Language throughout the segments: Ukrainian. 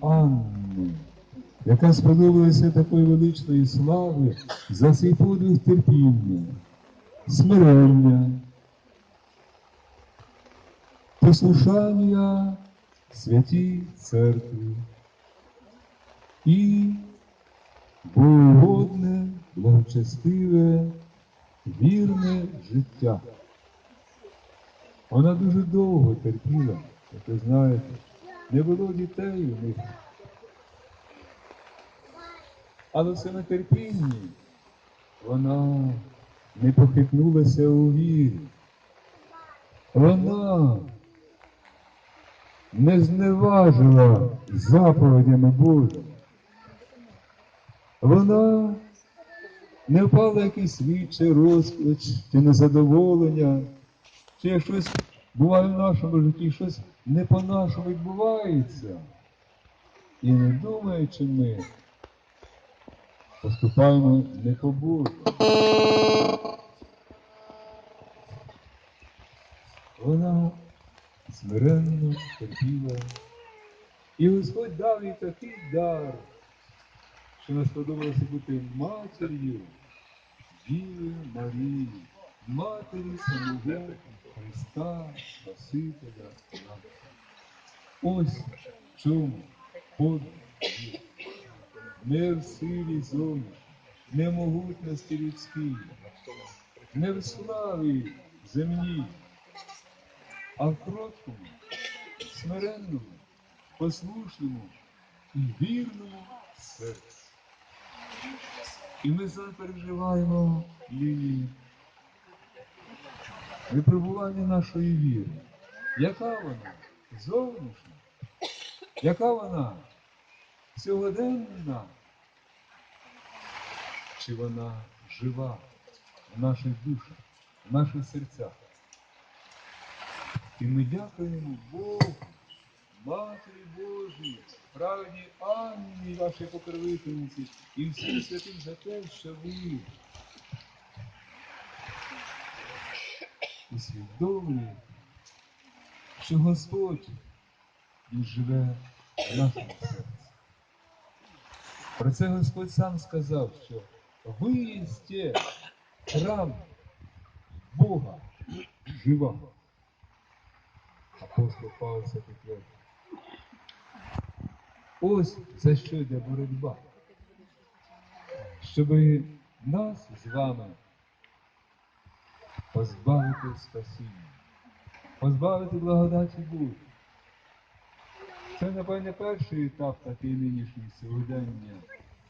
Анни, яка сподобалася такої величної слави за свій подвиг терпіння, смирення, послушання святій церкві. І богогодне, благочестиве, вірне життя. Вона дуже довго терпіла, як ви знаєте, не було дітей у них. Але в цьому терпінні вона не похитнулася у вірі. Вона не зневажила заповідями Божими. Вона не впала якийсь світ чи розпач, чи незадоволення, чи щось буває в нашому житті, щось не по-нашому відбувається. І не думаючи ми, поступаємо не по Божу. Вона смиренно терпіла. І Господь дав їй такий дар, що не сподобалося бути матір'ю Діви Марії, матері самого Христа, Спасителя. нашого. Ось в чому подвиг. Не в силі зовні, не в могутності людській, не в славі земній, а в кроткому, смиренному, послушному і вірному серці. І ми зараз переживаємо лінії випробування нашої віри. Яка вона? Зовнішня? Яка вона? Сьогоденна? Чи вона жива в наших душах, в наших серцях? І ми дякуємо Богу, Матері Божій, правді Анні, вашій покровительниці, і всім святим за те, що ви усвідомлюєте, що Господь Він живе в нашому серці. Про це Господь сам сказав, що ви єсте храм Бога живого. Апостол Павло підтвердив. Ось за що йде боротьба. Щоб нас з вами позбавити спасіння, позбавити благодаті Божої. Це, напевне, перший етап такий нинішній сьогодення.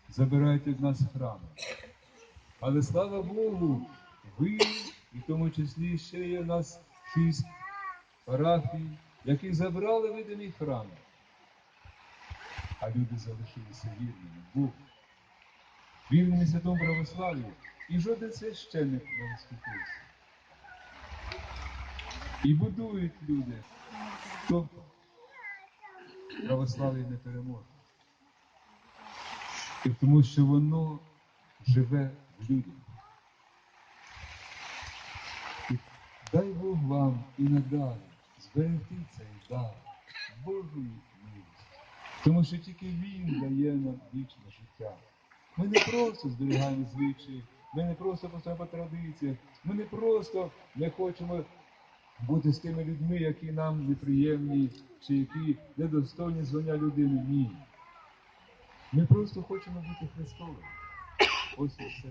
Забирають від нас храм. Але слава Богу, ви, і в тому числі ще є у нас шість парафій, які забрали видимі храми. А люди залишилися вірними Богу, вірними святому православ'ю. І жоден священник не розступився. І будують люди. Тобто православ'я не переможе. І тому що воно живе в людях. І дай Бог вам і надалі зберегти цей дар Божої милості. Тому що тільки Він дає нам вічне життя. Ми не просто зберігаємо звичаї, ми не просто поступаємо по традиціях, ми не просто не хочемо бути з тими людьми, які нам неприємні, чи які недостойні звання людини. Ні. Ми просто хочемо бути Христовими. Ось і все.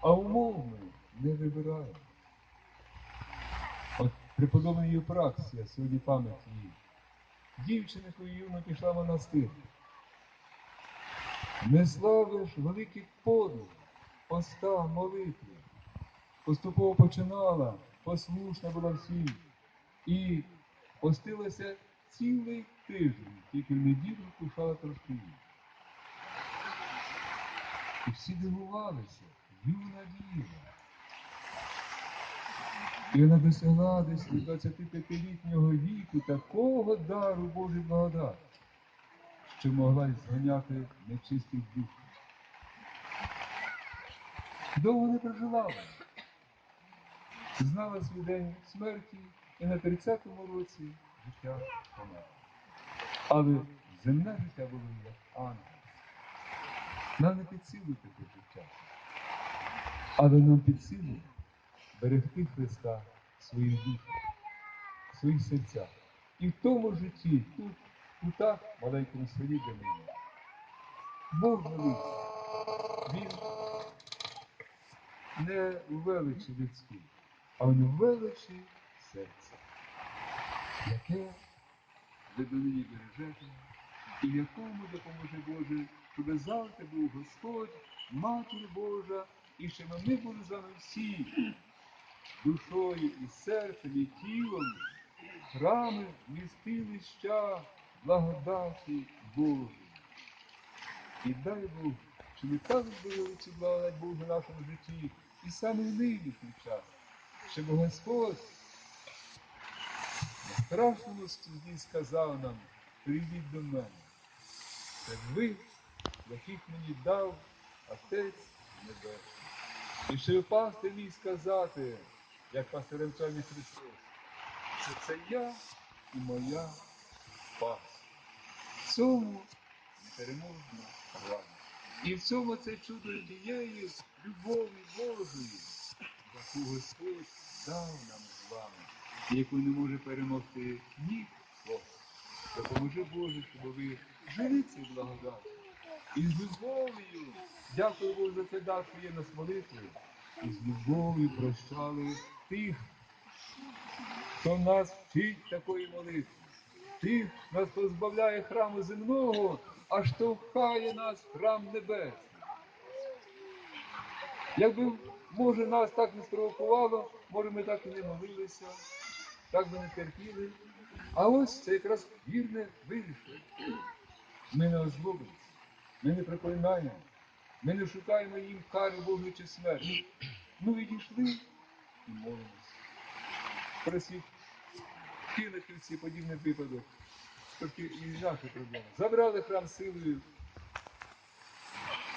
А умов ми не вибираємо. От преподобний Євпраксія, сьогодні пам'ять її. Дівчинку юно пішла в монастир. Несла лиш великий подвиг, поста, молитви. Поступово починала, послушна була всім. І постилася цілий тиждень, тільки в неділю кушала трошки їсти. І всі дивувалися, юна діва. І вона досягла десь до 25-літнього віку такого дару Божої благодаті, що могла зганяти нечистих духів. Довго не прожила. Знала свій день смерті і на 30-му році життя померла. Але земне життя було як ангел. Нам не під силу таке життя. Але нам під силу берегти Христа душах, в своїх серцях. І в тому житті, тут, у так маленькому селі, ми є. Бог великий. Він не у величі людській, а у величі серця, яке ви до нині бережете, і в якому допоможе Боже, щоб завжди був Господь, Матір Божа, і щоб ми були з вами всі душою і серцем, і тілом, храми вмістилища благодаті Божої. І дай Бог, щоб ми так зберегли цю благодать Божу в нашому житті, і саме в нинішній час, щоб Господь на страшному суді сказав нам, прийдіть до мене. Це ви, яких мені дав Отець Небесний. І щоб пастир міг сказати, як Чальний Христос, що це я і моя паства. В цьому непереможна радість. І в цьому це чудо тієї любові Божої, яку Господь дав нам з вами, яку не може перемогти ніхто. Допоможи Боже, щоб ви жили цю благодать. І з любов'ю, дякую Богу за цей дар, що є нас молитвою, і з любов'ю прощали тих, хто нас вчить такої молитви. Тих нас позбавляє храму земного, а штовхає нас храм небесний. Якби, може, нас так не спровокувало, може, ми так і не молилися, так би не терпіли. А ось це якраз вірне вирішення. Ми не озлобимося, ми не проклинаємо, ми не шукаємо їм кари Божої чи смерті. Ми відійшли і молимося. Про Кінахівці подібний випадок. Тобто і наші проблеми. Забрали храм силою.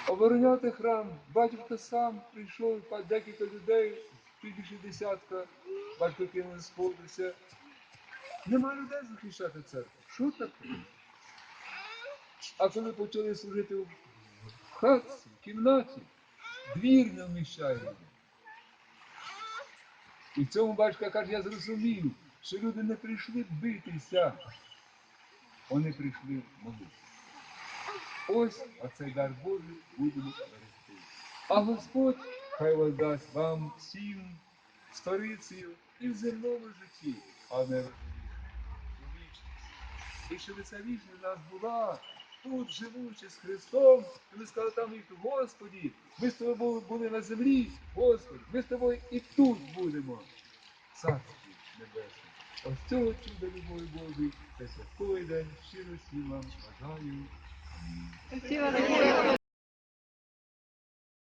Обороняти храм. Батько сам прийшов, декілька людей, чуть більше десятка, батько кинули сходився. Нема людей захищати церкву. Що таке? А коли почали служити в хатці, в кімнаті, двір не вміщає. І в цьому батько каже, я зрозумів, що люди не прийшли битися, вони прийшли молитися. Ось оцей дар Божий будемо берегти. А Господь хай дасть вам всім сторицею і в земному житті, а не у вічності. І щоб ця вічність нас була тут, живучи з Христом, і ми сказали там Господі, ми з тобою були- на землі, Господи, ми з тобою і тут будемо. Царстві Небесне. Ось цього чуда любові Божої, це святковий день, щиро всім вам бажаю. Sí, vale.